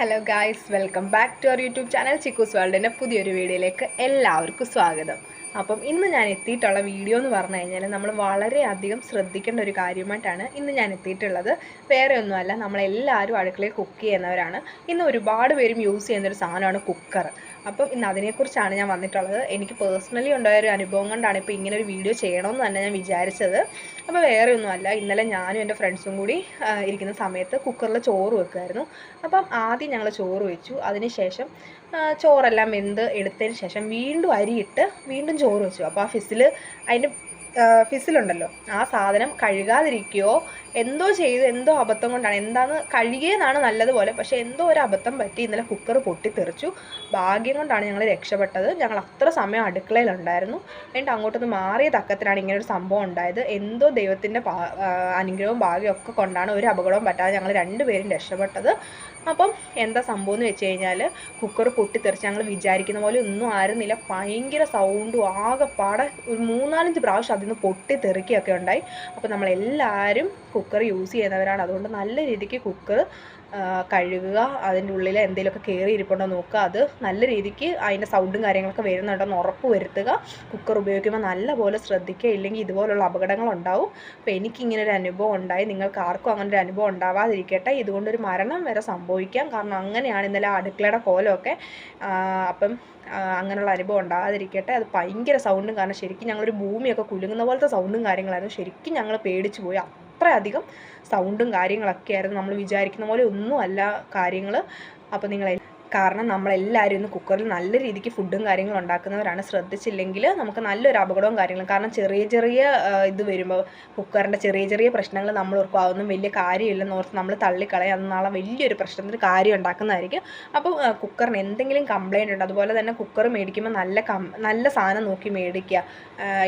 Hello guys welcome back to our YouTube channel Chikkus വേൾഡിന്റെ പുതിയൊരു വീഡിയോയിലേക്ക് എല്ലാവർക്കും സ്വാഗതം. അപ്പം ഇന്ന് ഞാൻ എത്തിയിട്ടുള്ള വീഡിയോ എന്ന് പറഞ്ഞു കഴിഞ്ഞാൽ നമ്മൾ വളരെയധികം ശ്രദ്ധിക്കേണ്ട ഒരു കാര്യമായിട്ടാണ് ഇന്ന് ഞാൻ എത്തിയിട്ടുള്ളത്. വേറെ ഒന്നുമല്ല നമ്മളെല്ലാവരും അടുക്കളയിൽ കുക്ക് ചെയ്യുന്നവരാണ്. ഇന്ന് ഒരുപാട് പേരും യൂസ് ചെയ്യുന്നൊരു സാധനമാണ് കുക്കർ അപ്പം ഇന്ന് അതിനെക്കുറിച്ചാണ് ഞാൻ വന്നിട്ടുള്ളത്. എനിക്ക് പേഴ്സണലി ഉണ്ടായ ഒരു അനുഭവം കൊണ്ടാണ് ഇപ്പോൾ ഇങ്ങനെ ഒരു വീഡിയോ ചെയ്യണമെന്ന് തന്നെ ഞാൻ വിചാരിച്ചത്. അപ്പോൾ വേറെ ഒന്നുമല്ല ഇന്നലെ ഞാനും എന്റെ ഫ്രണ്ട്സും കൂടി ഇരിക്കുന്ന സമയത്ത് കുക്കറിൽ ചോറ് വെക്കുമായിരുന്നു അപ്പം ആദ്യം ഞങ്ങൾ ചോറ് വെച്ചു. അതിനുശേഷം ചോറെല്ലാം വെന്ത് എടുത്തതിന് ശേഷം വീണ്ടും അരിയിട്ട് വീണ്ടും ചോറ് വെച്ചു. അപ്പോൾ ആ ഫിസിൽ അതിന്റെ ഫിസിലുണ്ടല്ലോ ആ സാധനം കഴുകാതിരിക്കുകയോ എന്തോ ചെയ്ത് എന്തോ അബദ്ധം കൊണ്ടാണ് എന്താന്ന് കഴുകിയതാണ് നല്ലതുപോലെ. പക്ഷേ എന്തോ ഒരു അബദ്ധം പറ്റി ഇന്നലെ കുക്കർ പൊട്ടിത്തെറിച്ചു. ഭാഗ്യം കൊണ്ടാണ് ഞങ്ങൾ രക്ഷപ്പെട്ടത്. ഞങ്ങൾ അത്ര സമയം അടുക്കളയിലുണ്ടായിരുന്നു. എന്നിട്ട് അങ്ങോട്ടൊന്ന് മാറിയ തക്കത്തിലാണ് ഇങ്ങനെ ഒരു സംഭവം ഉണ്ടായത്. എന്തോ ദൈവത്തിന്റെ അനുഗ്രഹവും ഭാഗ്യവും ഒക്കെ കൊണ്ടാണ് ഒരു അപകടവും പറ്റാതെ ഞങ്ങൾ രണ്ടുപേരും രക്ഷപ്പെട്ടത്. അപ്പം എന്താ സംഭവം എന്ന് വെച്ച് കഴിഞ്ഞാൽ കുക്കർ പൊട്ടിത്തെറിച്ച് ഞങ്ങൾ വിചാരിക്കുന്ന പോലെ ഒന്നും ആയിരുന്നില്ല. ഭയങ്കര സൗണ്ടും ആകെപ്പാടെ ഒരു മൂന്നാലഞ്ച് പ്രാവശ്യം അതിൽ നിന്ന് പൊട്ടിത്തെറിക്കുകയൊക്കെ ഉണ്ടായി. അപ്പോൾ നമ്മളെല്ലാവരും കുക്കർ യൂസ് ചെയ്യുന്നവരാണ്. അതുകൊണ്ട് നല്ല രീതിക്ക് കുക്കർ കഴുകുക അതിന്റെ ഉള്ളിൽ എന്തെങ്കിലുമൊക്കെ കയറി ഇരിപ്പുണ്ടോ നോക്കുക. അത് നല്ല രീതിക്ക് അതിന്റെ സൗണ്ടും കാര്യങ്ങളൊക്കെ വരുന്നുണ്ടോ എന്ന് ഉറപ്പ് വരുത്തുക. കുക്കർ ഉപയോഗിക്കുമ്പോൾ നല്ലപോലെ ശ്രദ്ധിക്കുക. ഇല്ലെങ്കിൽ ഇതുപോലുള്ള അപകടങ്ങൾ ഉണ്ടാവും. അപ്പോൾ എനിക്കിങ്ങനെ ഒരു അനുഭവം ഉണ്ടായി. നിങ്ങൾക്ക് ആർക്കും അങ്ങനെ ഒരു അനുഭവം ഉണ്ടാവാതിരിക്കട്ടെ. ഇതുകൊണ്ടൊരു മരണം വരെ സംഭവിക്കാം. കാരണം അങ്ങനെയാണ് ഇന്നലെ അടുക്കളയുടെ കോലമൊക്കെ അപ്പം അങ്ങനെയുള്ള അനുഭവം ഉണ്ടാകാതിരിക്കട്ടെ അത് ഭയങ്കര സൗണ്ടും കാരണം ശരിക്കും ഞങ്ങളൊരു ഭൂമിയൊക്കെ കുലുങ്ങുന്ന പോലത്തെ സൗണ്ടും കാര്യങ്ങളായിരുന്നു. ശരിക്കും ഞങ്ങൾ പേടിച്ചു പോയി. അത്രയധികം സൗണ്ടും കാര്യങ്ങളൊക്കെ ആയിരുന്നു നമ്മൾ വിചാരിക്കുന്ന പോലെ ഒന്നുമല്ല കാര്യങ്ങൾ അപ്പോൾ നിങ്ങൾ കാരണം നമ്മളെല്ലാവരും ഇന്ന് കുക്കറിൽ നല്ല രീതിക്ക് ഫുഡും കാര്യങ്ങളും ഉണ്ടാക്കുന്നവരാണ്. ശ്രദ്ധിച്ചില്ലെങ്കിൽ നമുക്ക് നല്ലൊരു അപകടവും കാര്യങ്ങളും. കാരണം ചെറിയ ചെറിയ ഇത് വരുമ്പോൾ കുക്കറിന്റെ ചെറിയ ചെറിയ പ്രശ്നങ്ങൾ നമ്മൾ ഓർക്കും. അതൊന്നും വലിയ കാര്യമില്ലെന്ന് ഓർത്ത് നമ്മൾ തള്ളിക്കളയും. അത് വലിയൊരു പ്രശ്നത്തിന് കാര്യം ഉണ്ടാക്കുന്നതായിരിക്കും. അപ്പോൾ കുക്കറിന് എന്തെങ്കിലും കംപ്ലൈന്റ് ഉണ്ട്. അതുപോലെ തന്നെ കുക്കർ മേടിക്കുമ്പോൾ നല്ല കം നല്ല സാധനം നോക്കി മേടിക്കുക.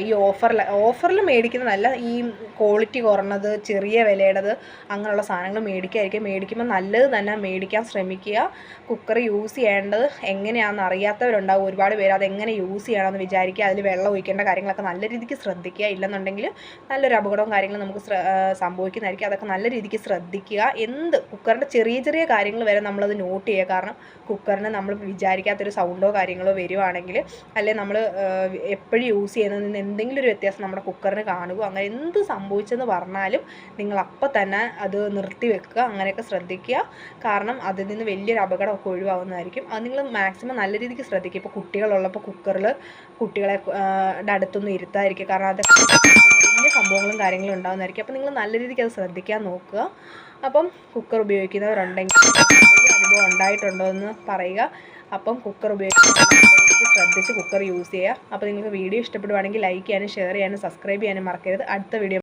ഈ ഓഫറിൽ ഓഫറിൽ മേടിക്കുന്നതല്ല. ഈ ക്വാളിറ്റി കുറഞ്ഞത് ചെറിയ വിലയുടേത് അങ്ങനെയുള്ള സാധനങ്ങൾ മേടിക്കാതിരിക്കുക മേടിക്കുമ്പോൾ നല്ലത് തന്നെ മേടിക്കാൻ ശ്രമിക്കുക. കുക്കർ യൂസ് ചെയ്യേണ്ടത് എങ്ങനെയാണെന്ന് അറിയാത്തവരുണ്ടാവും. ഒരുപാട് പേര് അതെങ്ങനെ യൂസ് ചെയ്യണമെന്ന് വിചാരിക്കുക അതിൽ വെള്ളം ഒഴിക്കേണ്ട കാര്യങ്ങളൊക്കെ നല്ല രീതിക്ക് ശ്രദ്ധിക്കുക. ഇല്ലെന്നുണ്ടെങ്കിൽ നല്ലൊരു അപകടവും കാര്യങ്ങളും നമുക്ക് സംഭവിക്കുന്നതായിരിക്കും. അതൊക്കെ നല്ല രീതിക്ക് ശ്രദ്ധിക്കുക. എന്ത് കുക്കറിന്റെ ചെറിയ ചെറിയ കാര്യങ്ങൾ വരെ നമ്മളത് നോട്ട് ചെയ്യുക. കാരണം കുക്കറിന് നമ്മൾ വിചാരിക്കാത്തൊരു സൗണ്ടോ കാര്യങ്ങളോ വരുവാണെങ്കിൽ അല്ലെങ്കിൽ നമ്മൾ എപ്പോഴും യൂസ് ചെയ്യുന്നതിൽ നിന്ന് എന്തെങ്കിലും ഒരു വ്യത്യാസം നമ്മുടെ കുക്കറിന് കാണുകയോ അങ്ങനെ എന്ത് സംഭവിച്ചെന്ന് പറഞ്ഞാലും നിങ്ങൾ അപ്പം തന്നെ അത് നിർത്തി വെക്കുക. അങ്ങനെയൊക്കെ ശ്രദ്ധിക്കുക. കാരണം അതിൽ നിന്ന് വലിയൊരു അപകടമൊക്കെ ഒഴിവാകുന്നതായിരിക്കും അത് നിങ്ങൾ മാക്സിമം നല്ല രീതിക്ക് ശ്രദ്ധിക്കുക. ഇപ്പോൾ കുട്ടികളുള്ളപ്പോൾ കുക്കറിൽ കുട്ടികളെ അടുത്തൊന്നും ഇരുത്താതിരിക്കുക. കാരണം അതൊക്കെ സംഭവങ്ങളും കാര്യങ്ങളും ഉണ്ടാകുന്നതായിരിക്കും അപ്പോൾ നിങ്ങൾ നല്ല രീതിക്ക് അത് ശ്രദ്ധിക്കാൻ നോക്കുക. അപ്പം കുക്കർ ഉപയോഗിക്കുന്നവരുണ്ടെങ്കിൽ അനുഭവം ഉണ്ടായിട്ടുണ്ടോ എന്ന് പറയുക. അപ്പം കുക്കർ ഉപയോഗിക്കുന്ന ശ്രദ്ധിച്ച് കുക്കർ യൂസ് ചെയ്യുക. അപ്പോൾ നിങ്ങൾക്ക് വീഡിയോ ഇഷ്ടപ്പെടുവാണെങ്കിൽ ലൈക്ക് ചെയ്യാനും ഷെയർ ചെയ്യാനും സബ്സ്ക്രൈബ് ചെയ്യാനും മറക്കരുത്. അടുത്ത വീഡിയോ